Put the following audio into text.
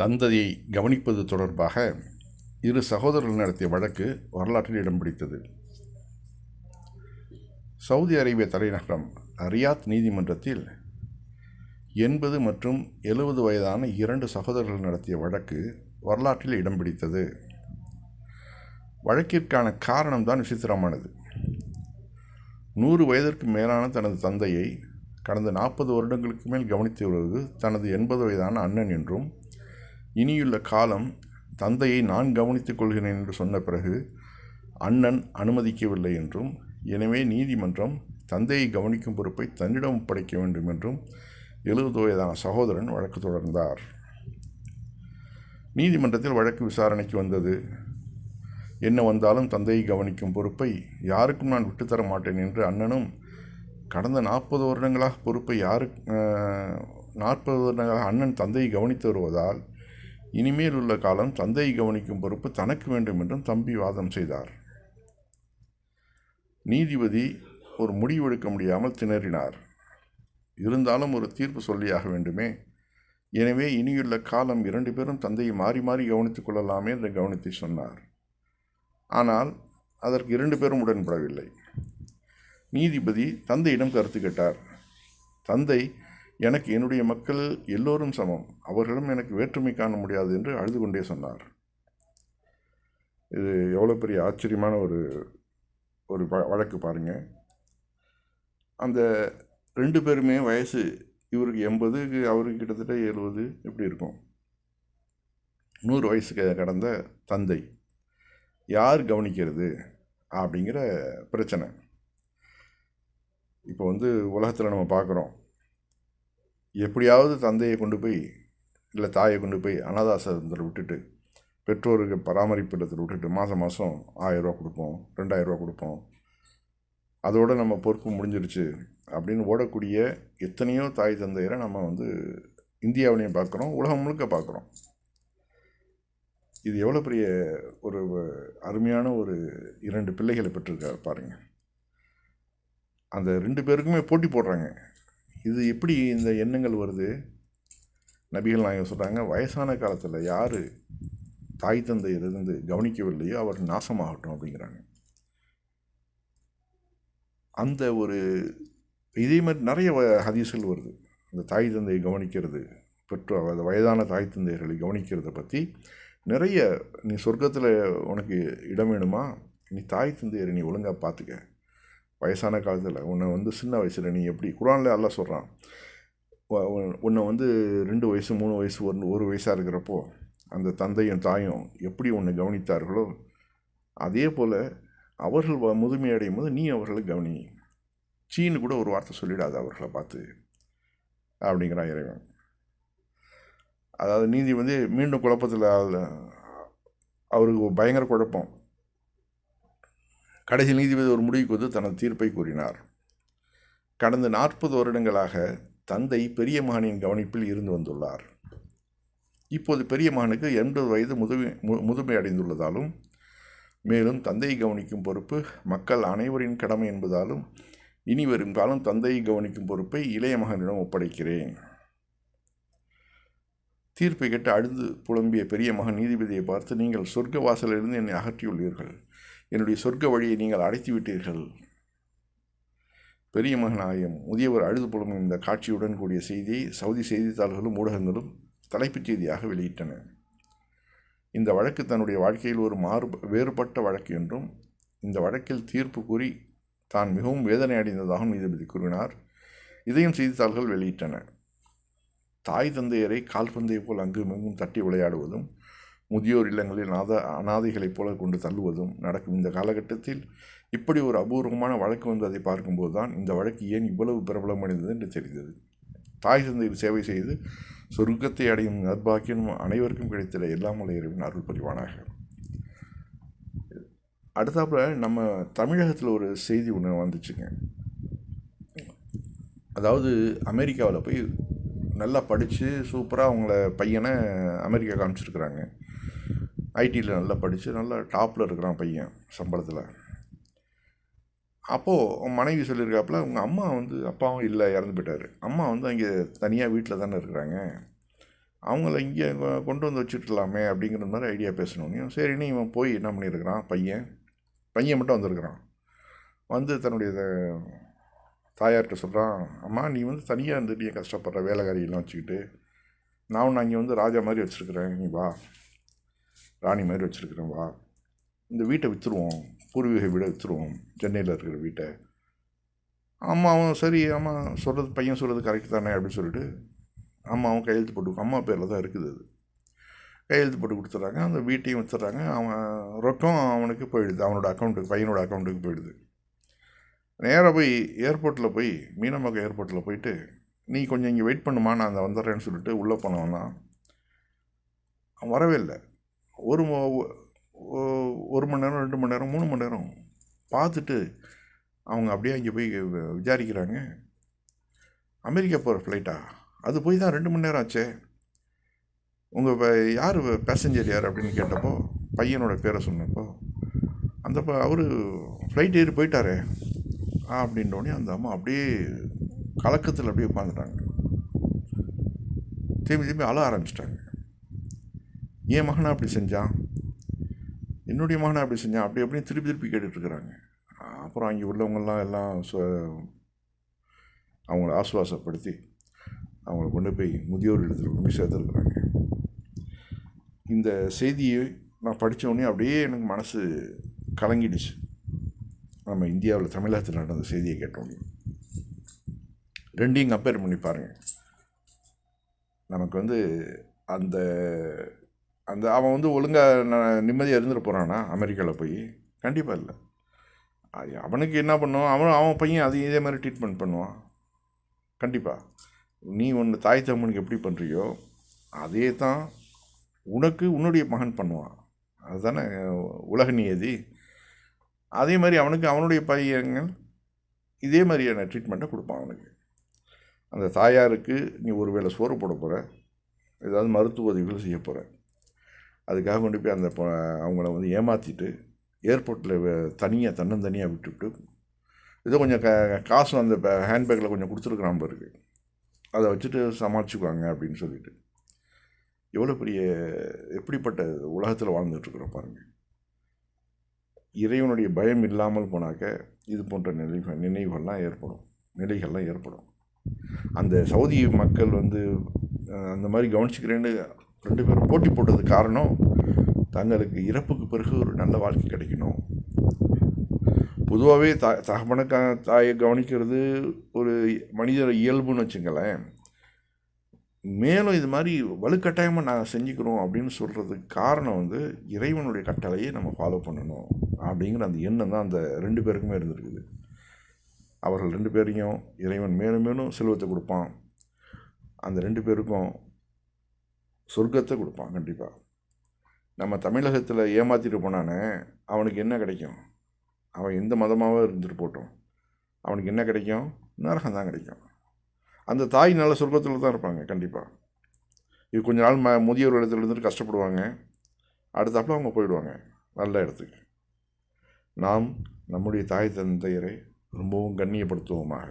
தந்தையை கவனிப்பது தொடர்பாக இரு சகோதரர்கள் நடத்திய வழக்கு வரலாற்றில் இடம் பிடித்தது. சவுதி அரேபிய தலைநகரம் ரியாத் நீதிமன்றத்தில் எண்பது மற்றும் எழுபது வயதான இரண்டு சகோதரர்கள் நடத்திய வழக்கு வரலாற்றில் இடம் பிடித்தது. வழக்கிற்கான காரணம்தான் விசித்திரமானது. நூறு வயதிற்கு மேலான தனது தந்தையை கடந்த நாற்பது வருடங்களுக்கு மேல் கவனித்து வருவது தனது எண்பது வயதான அண்ணன் என்றும் இனியுள்ள காலம் தந்தையை நான் கவனித்துக் கொள்கிறேன் என்று சொன்ன பிறகு அண்ணன் அனுமதிக்கவில்லை என்றும் எனவே நீதிமன்றம் தந்தையை கவனிக்கும் பொறுப்பை தன்னிடம் ஒப்படைக்க வேண்டும் என்றும் எழுபது வயதான சகோதரன் வழக்கு தொடர்ந்தார். நீதிமன்றத்தில் வழக்கு விசாரணைக்கு வந்தது. என்ன வந்தாலும் தந்தையை கவனிக்கும் பொறுப்பை யாருக்கும் நான் விட்டுத்தர மாட்டேன் என்று அண்ணனும் கடந்த நாற்பது வருடங்களாக பொறுப்பை யாரு நாற்பது வருடங்களாக அண்ணன் தந்தையை கவனித்து வருவதால் இனிமேல் உள்ள காலம் தந்தையை கவனிக்கும் பொறுப்பு தனக்கு வேண்டும் என்றும் தம்பி வாதம் செய்தார். நீதிபதி ஒரு முடிவெடுக்க முடியாமல் திணறினார். இருந்தாலும் ஒரு தீர்ப்பு சொல்லியாக வேண்டுமே. எனவே இனியுள்ள காலம் இரண்டு பேரும் தந்தையை மாறி மாறி கவனித்துக் கொள்ளலாமே என்று கவனித்து சொன்னார். ஆனால் அதற்கு இரண்டு பேரும் உடன்படவில்லை. நீதிபதி தந்தையிடம் கருத்து கேட்டார். தந்தை எனக்கு என்னுடைய மக்கள் எல்லோரும் சமம். அவர்களும் எனக்கு வேற்றுமை காண முடியாது என்று அழுது கொண்டே சொன்னார். இது எவ்வளோ பெரிய ஆச்சரியமான ஒரு ஒரு வழக்கு பாருங்கள் அந்த ரெண்டு பேருமே வயசு இவருக்கு எண்பதுக்கு அவருக்கு கிட்டத்தட்ட எழுபது இப்படி இருக்கும். நூறு வயசு கடந்த தந்தை. யார் கவனிக்கிறது? அப்படிங்கிற பிரச்சனை. இப்போ வந்து உலகத்தில் நம்ம பார்க்குறோம் எப்படியாவது தந்தையை கொண்டு போய் இல்லை தாயை கொண்டு போய் அனாதாசிரமத்தில் விட்டுட்டு பெற்றோருக்கு பராமரிப்பு இடத்தில் விட்டுட்டு மாதம் மாதம் ஆயிரரூவா கொடுப்போம் ரெண்டாயிரரூவா கொடுப்போம். அதோடு நம்ம பொறுப்பு முடிஞ்சிருச்சு அப்படின்னு ஓடக்கூடிய எத்தனையோ தாய் தந்தையரை நம்ம வந்து இந்தியாவிலையும் பார்க்குறோம் உலகம் முழுக்க பார்க்குறோம். இது எவ்வளோ பெரிய ஒரு அருமையான ஒரு இரண்டு பிள்ளைகளை பெற்றிருக்கார் பாருங்கள் அந்த ரெண்டு பேருக்குமே போட்டி போடுறாங்க. இது எப்படி இந்த எண்ணங்கள் வருது? நபிகள் நாயகம் சொல்கிறாங்க வயசான காலத்தில் யார் தாய் தந்தையிலிருந்து கவனிக்கவில்லையோ அவர் நாசமாகட்டும் அப்படிங்கிறாங்க. அந்த ஒரு இதே மாதிரி நிறைய ஹதீஸ்கள் வருது. அந்த தாய் தந்தையை கவனிக்கிறது பெற்றோர் அந்த வயதான தாய் தந்தையர்களை கவனிக்கிறத பற்றி நிறைய நீ சொர்க்கத்தில் உனக்கு இடம் வேணுமா? நீ தாய் தந்தையரை நீ ஒழுங்காக பார்த்துக்க. வயசான காலத்தில் உன்னை வந்து சின்ன வயசில் நீ எப்படி குரானில் அல்ல சொல்கிறான் உன்னை வந்து ரெண்டு வயசு மூணு வயசு ஒரு ஒரு வயசாக இருக்கிறப்போ அந்த தந்தையும் தாயும் எப்படி உன்னை கவனித்தார்களோ அதே போல் அவர்கள் முதுமையடையும் போது நீ அவர்களை கவனி. சீனு கூட ஒரு வார்த்தை சொல்லிடாது அவர்களை பார்த்து. அப்படிங்கிறான் இறைவன். அதாவது நீதி வந்து மீண்டும் குழப்பத்தில் அவருக்கு பயங்கர குழப்பம். கடைசி நீதிபதி ஒரு முடிவுக்கு வந்து தனது தீர்ப்பை கூறினார். கடந்த நாற்பது வருடங்களாக தந்தை பெரிய மகனின் கவனிப்பில் இருந்து வந்துள்ளார். இப்போது பெரிய மகனுக்கு எண்பது வயது முதுமை முதுமை அடைந்துள்ளதாலும் மேலும் தந்தையை கவனிக்கும் பொறுப்பு மக்கள் அனைவரின் கடமை என்பதாலும் இனி வரும் காலம் தந்தையை கவனிக்கும் பொறுப்பை இளைய மகனிடம் ஒப்படைக்கிறேன். தீர்ப்பை கேட்டு அழுது புலம்பிய பெரிய மகன் நீதிபதியை பார்த்து நீங்கள் சொர்க்க வாசலிலிருந்து என்னை அகற்றியுள்ளீர்கள். என்னுடைய சொர்க்க வழியை நீங்கள் அடைத்து விட்டீர்கள் பெரிய மகனாயம் முதியவர் அழுது புலம்பும் இந்த காட்சியுடன் கூடிய செய்தியை சவுதி செய்தித்தாள்களும் ஊடகங்களும் தலைப்புச் செய்தியாக வெளியிட்டன. இந்த வழக்கு தன்னுடைய வாழ்க்கையில் ஒரு மாறு வேறுபட்ட வழக்கு என்றும் இந்த வழக்கில் தீர்ப்பு கூறி தான் மிகவும் வேதனை அடைந்ததாகவும் நீதிபதி கூறினார். இதையும் செய்தித்தாள்கள் வெளியிட்டன. தாய் தந்தையரை கால்பந்தை போல் அங்கும் இங்கும் தட்டி விளையாடுவதும் முதியோர் இல்லங்களில் அநாத அனாதைகளைப் போல கொண்டு தள்ளுவதும் நடக்கும். இந்த காலகட்டத்தில் இப்படி ஒரு அபூர்வமான வழக்கு வந்ததை பார்க்கும்போது தான் இந்த வழக்கு ஏன் இவ்வளவு பிரபலமடைந்தது என்று தெரிந்தது. தாய் தந்தையில் சேவை செய்து சொர்க்கத்தை அடையும் நர்பாக்கியம் அனைவருக்கும் கிடைத்திட எல்லா இறைவன் அருள் புரிவானாக. அடுத்தாப்புல நம்ம தமிழகத்தில் ஒரு செய்தி ஒன்று வந்துச்சுங்க. அதாவது அமெரிக்காவில் போய் நல்லா படித்து சூப்பராக அவங்கள பையனை அமெரிக்கா காமிச்சிருக்கிறாங்க. ஐடியில் நல்லா படித்து நல்லா டாப்பில் இருக்கிறான் பையன் சம்பளத்தில். அப்போது மனைவி சொல்லியிருக்காப்புல உங்கள் அம்மா வந்து அப்பாவும் இல்லை இறந்து போயிட்டார். அம்மா வந்து அங்கே தனியாக வீட்டில் தானே இருக்கிறாங்க. அவங்கள இங்கே கொண்டு வந்து வச்சுட்டுலாமே அப்படிங்கிற மாதிரி ஐடியா பேசணுங்க சரின்னு இவன் போய் என்ன பண்ணியிருக்கிறான் பையன்? பையன் மட்டும் வந்திருக்கிறான். வந்து தன்னுடைய தாயார்கிட்ட சொல்கிறான் அம்மா நீ வந்து தனியாக இருந்துட்டு கஷ்டப்படுற வேலைக்காரியெல்லாம் வச்சுக்கிட்டு நான் உன்னை அங்கே வந்து ராஜா மாதிரி வச்சுருக்குறேன் நீ வா. ராணி மாதிரி வச்சுருக்கிறேன் வா. இந்த வீட்டை விற்றுருவோம் பூர்வீக வீடை விற்றுருவோம் சென்னையில் இருக்கிற வீட்டை. அம்மாவும் சரி அம்மா சொல்கிறது பையன் சொல்கிறது கரெக்ட் தானே அப்படின்னு சொல்லிட்டு அம்மாவும் கையெழுத்து போட்டு அம்மா பேரில் தான் இருக்குது அது. கையெழுத்து போட்டு கொடுத்துட்றாங்க. அந்த வீட்டையும் வச்சுட்றாங்க அவன் ரொக்கம் அவனுக்கு போயிடுது. அவனோட அக்கௌண்ட்டுக்கு பையனோட அக்கௌண்ட்டுக்கு போயிடுது. நேராக போய் ஏர்போர்ட்டில் போய் மீனம்பாக்கம் ஏர்போர்ட்டில் போயிட்டு நீ கொஞ்சம் இங்கே வெயிட் பண்ணுமா? நான் அந்த வந்துடுறேன்னு சொல்லிட்டு உள்ளே போனவன்னா அவன் வரவே இல்லை. ஒரு ஒரு மணி நேரம் ரெண்டு மணி நேரம் மூணு மணி நேரம் பார்த்துட்டு அவங்க அப்படியே அங்கே போய் விசாரிக்கிறாங்க. அமெரிக்கா போகிற ஃப்ளைட்டா அது போய் தான் ரெண்டு மணி நேரம் ஆச்சே? உங்கள் யார் பேசஞ்சர் யார் அப்படின்னு கேட்டப்போ பையனோட பேரை சொன்னப்போ அந்த அவர் ஃப்ளைட் ஏறி போயிட்டாரே? ஆ அப்படின்றோடனே அந்த அம்மா அப்படியே கலக்கத்தில் அப்படியே உட்காந்துட்டாங்க திரும்பி திரும்பி அழ ஆரம்பிச்சிட்டாங்க. என் மகனை அப்படி செஞ்சான்? என்னுடைய மகனை அப்படி செஞ்சான்? அப்படி அப்படின்னு திருப்பி திருப்பி கேட்டுட்ருக்குறாங்க. அப்புறம் அங்கே உள்ளவங்கெல்லாம் எல்லாம் அவங்கள ஆசுவாசப்படுத்தி அவங்கள கொண்டு போய் முதியோர் இடத்துல கொண்டு போய் சேர்த்துருக்குறாங்க. இந்த செய்தியை நான் படித்தோடனே அப்படியே எனக்கு மனசு கலங்கிடுச்சு. நம்ம இந்தியாவில் தமிழகத்தில் நடந்த செய்தியை கேட்டோன்னே ரெண்டையும் கம்பேர் பண்ணி பாருங்கள் நமக்கு வந்து அந்த அந்த அவன் வந்து ஒழுங்காக நிம்மதியாக இருந்துட்டு போகிறானா அமெரிக்காவில் போய்? கண்டிப்பாக இல்லை. அது அவனுக்கு என்ன பண்ணுவான் அவன் அவன் பையன் அது இதே மாதிரி ட்ரீட்மெண்ட் பண்ணுவான். கண்டிப்பாக நீ ஒன்று தாய் தம்மனுக்கு எப்படி பண்ணுறியோ அதே தான் உனக்கு உன்னுடைய மகன் பண்ணுவான். அதுதானே உலக நியதி. அதே மாதிரி அவனுக்கு அவனுடைய பையங்கள் இதே மாதிரியான ட்ரீட்மெண்ட்டை கொடுப்பான் அவனுக்கு. அந்த தாயாருக்கு நீ ஒருவேளை சோறு போட போகிற ஏதாவது மருத்துவ உதவிகள் செய்ய போகிற அதுக்காக கொண்டு போய் அந்த அவங்கள வந்து ஏமாற்றிட்டு ஏர்போர்ட்டில் தனியாக தன்னந்தனியாக விட்டுவிட்டு ஏதோ கொஞ்சம் க காசு அந்த ஹேண்ட்பேக்கில் கொஞ்சம் கொடுத்துருக்குறான் இருக்குது அதை வச்சுட்டு சமாளிச்சுக்குவாங்க அப்படின்னு சொல்லிட்டு. எவ்வளோ பெரிய எப்படிப்பட்ட உலகத்தில் வாழ்ந்துட்டுருக்குறோம் பாருங்கள் இறைவனுடைய பயம் இல்லாமல் போனாக்க இது போன்ற நிலை நினைவுகள்லாம் ஏற்படும். நிலைகள்லாம் ஏற்படும். அந்த சவுதி மக்கள் வந்து அந்த மாதிரி கவனிச்சுக்கிறேன்னு ரெண்டு பேரும் போட்டி போட்டது காரணம் தங்களுக்கு இறப்புக்கு பிறகு ஒரு நல்ல வாழ்க்கை கிடைக்கணும். பொதுவாகவே தா க தாயை கவனிக்கிறது ஒரு மனிதர் இயல்புன்னு வச்சுங்களேன். மேலும் இது மாதிரி வலுக்கட்டாயமாக நாங்கள் செஞ்சுக்கிறோம் அப்படின்னு சொல்கிறதுக்கு காரணம் வந்து இறைவனுடைய கட்டளையை நம்ம ஃபாலோ பண்ணணும் அப்படிங்கிற அந்த எண்ணம் தான் அந்த ரெண்டு பேருக்குமே இருந்திருக்குது. அவர்கள் ரெண்டு பேரையும் இறைவன் மேலும் மேலும் செல்வத்தை கொடுப்பான். அந்த ரெண்டு பேருக்கும் சொர்க்கத்தை கொடுப்பான் கண்டிப்பாக நம்ம தமிழகத்தில் ஏமாற்றிட்டு போனானே அவனுக்கு என்ன கிடைக்கும்? அவன் எந்த மதமாகவும் இருந்துட்டு போட்டோம். அவனுக்கு என்ன கிடைக்கும்? நரகம் தான் கிடைக்கும். அந்த தாய் நல்ல சொர்க்கத்தில் தான் இருப்பாங்க கண்டிப்பாக இது கொஞ்ச நாள் ம முதியோர் இடத்துல இருந்துட்டு கஷ்டப்படுவாங்க. அடுத்தாப்புல அவங்க போயிடுவாங்க நல்ல இடத்துக்கு. நாம் நம்முடைய தாய் தந்தையரை ரொம்பவும் கண்ணியப்படுத்துவோமாக.